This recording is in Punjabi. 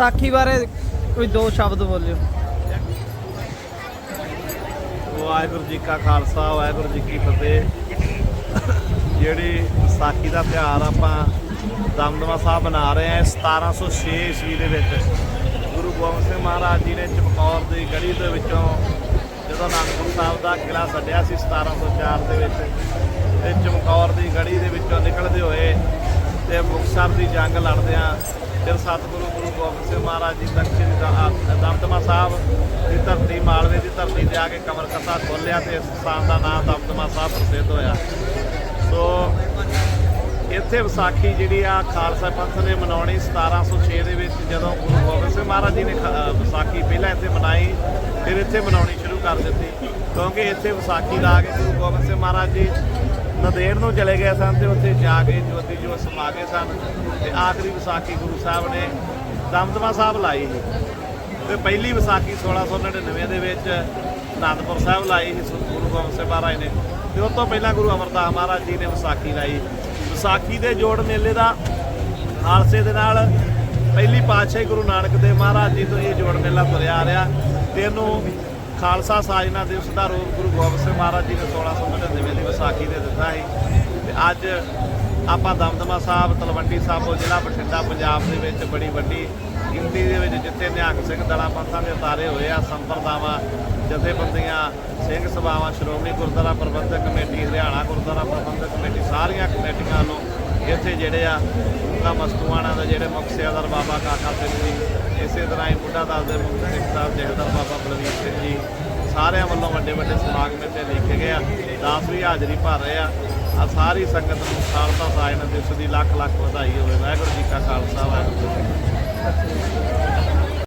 ਵਿਸਾਖੀ ਬਾਰੇ ਕੋਈ ਦੋ ਸ਼ਬਦ ਬੋਲਿਓ। ਵਾਹਿਗੁਰੂ ਜੀ ਕਾ ਖਾਲਸਾ, ਵਾਹਿਗੁਰੂ ਜੀ ਕੀ ਫਤਿਹ। ਜਿਹੜੀ ਵਿਸਾਖੀ ਦਾ ਤਿਉਹਾਰ ਆਪਾਂ ਦਮਦਮਾ ਸਾਹਿਬ ਮਨਾ ਰਹੇ ਹਾਂ 1706 ਈਸਵੀ ਦੇ ਵਿੱਚ। ਗੁਰੂ ਗੋਬਿੰਦ ਸਿੰਘ ਮਹਾਰਾਜ ਜੀ ਨੇ ਚਮਕੌਰ ਦੀ ਗੜੀ ਦੇ ਵਿੱਚੋਂ ਜਦੋਂ ਅਨੰਦਪੁਰ ਸਾਹਿਬ ਦਾ ਕਿਲਾ ਛੱਡਿਆ ਸੀ 1704 ਦੇ ਵਿੱਚ, ਤੇ ਚਮਕੌਰ ਦੀ ਗੜੀ ਦੇ ਵਿੱਚੋਂ ਨਿਕਲਦੇ ਹੋਏ ਤੇ ਮੁਕਤਸਰ ਦੀ ਜੰਗ ਲੜਦਿਆਂ ਫਿਰ ਸਤਿਗੁਰੂ ਗੁਰੂ ਗੋਬਿੰਦ ਸਿੰਘ ਮਹਾਰਾਜ ਜੀ ਦਕਸ਼ਿਣ ਦਾ ਦਮਦਮਾ ਸਾਹਿਬ ਦੀ ਧਰਤੀ, ਮਾਲਵੇ ਦੀ ਧਰਤੀ ਤੇ ਆ ਕੇ ਕਮਰ ਕੱਤਾ ਖੋਲਿਆ ਤੇ ਇਸ ਸਥਾਨ ਦਾ ਨਾਮ ਦਮਦਮਾ ਸਾਹਿਬ ਪ੍ਰਸਿੱਧ ਹੋਇਆ। ਇੱਥੇ ਵਿਸਾਖੀ ਜਿਹੜੀ ਆ ਖਾਲਸਾ ਪੰਥ ਨੇ ਮਨਾਉਣੀ 1706 ਦੇ ਵਿੱਚ ਜਦੋਂ ਗੁਰੂ ਗੋਬਿੰਦ ਸਿੰਘ ਮਹਾਰਾਜ ਜੀ ਨੇ ਖ- ਵਿਸਾਖੀ ਪਹਿਲਾਂ ਇੱਥੇ ਮਨਾਈ, ਫਿਰ ਇੱਥੇ ਮਨਾਉਣੀ ਸ਼ੁਰੂ ਕਰ ਦਿੱਤੀ। ਕਿਉਂਕਿ ਇੱਥੇ ਵਿਸਾਖੀ ਲਾ ਕੇ ਗੁਰੂ ਗੋਬਿੰਦ ਸਿੰਘ ਮਹਾਰਾਜ ਜੀ ਨਦੇੜ ਨੂੰ ਚਲੇ ਗਏ ਸਨ ਤੇ ਉੱਥੇ ਜਾ ਕੇ ਜੋਤੀ ਜੋਤ ਸਮਾ ਗਏ ਸਨ। ਤੇ ਆਖਰੀ ਵਿਸਾਖੀ ਗੁਰੂ ਸਾਹਿਬ ਨੇ ਦਮਦਮਾ ਸਾਹਿਬ ਲਾਈ ਸੀ। ਤੇ ਪਹਿਲੀ ਵਿਸਾਖੀ 1699 ਦੇ ਵਿੱਚ ਆਨੰਦਪੁਰ ਸਾਹਿਬ ਲਾਈ ਸੀ ਸੋ- ਗੁਰੂ ਗੋਬਿੰਦ ਸਿੰਘ ਮਹਾਰਾਜ ਨੇ। ਤੇ ਉਸ ਤੋਂ ਪਹਿਲਾਂ ਗੁਰੂ ਅਮਰਦਾਸ ਮਹਾਰਾਜ ਜੀ ਨੇ ਵਿਸਾਖੀ ਲਾਈ। ਵਿਸਾਖੀ ਦੇ ਜੋੜ ਮੇਲੇ ਦਾ ਖਾਲਸੇ ਦੇ ਨਾਲ ਪਹਿਲੀ ਪਾਤਸ਼ਾਹੀ ਗੁਰੂ ਨਾਨਕ ਦੇਵ ਮਹਾਰਾਜ ਜੀ ਤੋਂ ਇਹ ਜੋੜ ਮੇਲਾ ਤੁਰਿਆ ਆ ਰਿਹਾ। ਤੇ ਇਹਨੂੰ ਖਾਲਸਾ ਸਾਜਨਾ ਦਿਵਸ ਦਾ ਰੂਪ ਗੁਰੂ ਗੋਬਿੰਦ ਸਿੰਘ ਮਹਾਰਾਜ ਜੀ ਨੇ 1699 ਦੀ ਵਿਸਾਖੀ ਦੇ ਦਿੱਤਾ ਸੀ। ਤੇ ਅੱਜ ਆਪਾਂ ਦਮਦਮਾ ਸਾਹਿਬ, ਤਲਵੰਡੀ ਸਾਬੋ ਜ਼ਿਲ੍ਹਾ ਬਠਿੰਡਾ, ਪੰਜਾਬ ਦੇ ਵਿੱਚ ਬੜੀ ਵੱਡੀ ਗਿਣਤੀ ਦੇ ਵਿੱਚ ਜਿੱਥੇ ਨਿਹੰਗ ਸਿੰਘ ਦਲਾਂ ਪੰਥਾਂ ਦੇ ਉਤਾਰੇ ਹੋਏ ਆ, ਸੰਪਰਦਾਵਾਂ, ਜਥੇਬੰਦੀਆਂ, ਸਿੰਘ ਸਭਾਵਾਂ, ਸ਼੍ਰੋਮਣੀ ਗੁਰਦੁਆਰਾ ਪ੍ਰਬੰਧਕ ਕਮੇਟੀ, ਹਰਿਆਣਾ ਗੁਰਦੁਆਰਾ ਪ੍ਰਬੰਧਕ ਕਮੇਟੀ, ਸਾਰੀਆਂ ਕਮੇਟੀਆਂ ਵੱਲੋਂ ਇੱਥੇ ਜਿਹੜੇ ਆ ਉਹਨਾਂ ਮਸਤੂਆਣਾ ਦੇ ਜਿਹੜੇ ਮੁੱਖ ਬਾਬਾ ਕਾਕਾ ਸਿੰਘ ਜੀ, ਇਸੇ ਤਰ੍ਹਾਂ ਹੀ ਬੁੱਢਾ ਦਲ ਦੇ ਮੁੱਖ ਸਿੱਖ ਸਾਹਿਬ ਜਹਦਰ ਬਾਬਾ ਬਲਵੀਰ ਸਿੰਘ ਜੀ, ਸਾਰਿਆਂ ਵੱਲੋਂ ਵੱਡੇ ਵੱਡੇ ਸਮਾਗਮ ਇੱਥੇ ਲਿਖੇ ਗਏ ਆ, ਦਾਸ ਵੀ ਹਾਜ਼ਰੀ ਭਰ ਰਹੇ ਆ। ਆ ਸਾਰੀ ਸੰਗਤ ਨੂੰ ਖਾਲਸਾ ਸਾਜਨਾ ਦਿਵਸ ਦੀ ਲੱਖ ਲੱਖ ਵਧਾਈ ਹੋਵੇ। ਵਾਹਿਗੁਰੂ ਜੀ ਕਾ ਖਾਲਸਾ, ਵਾਹਿਗੁਰੂ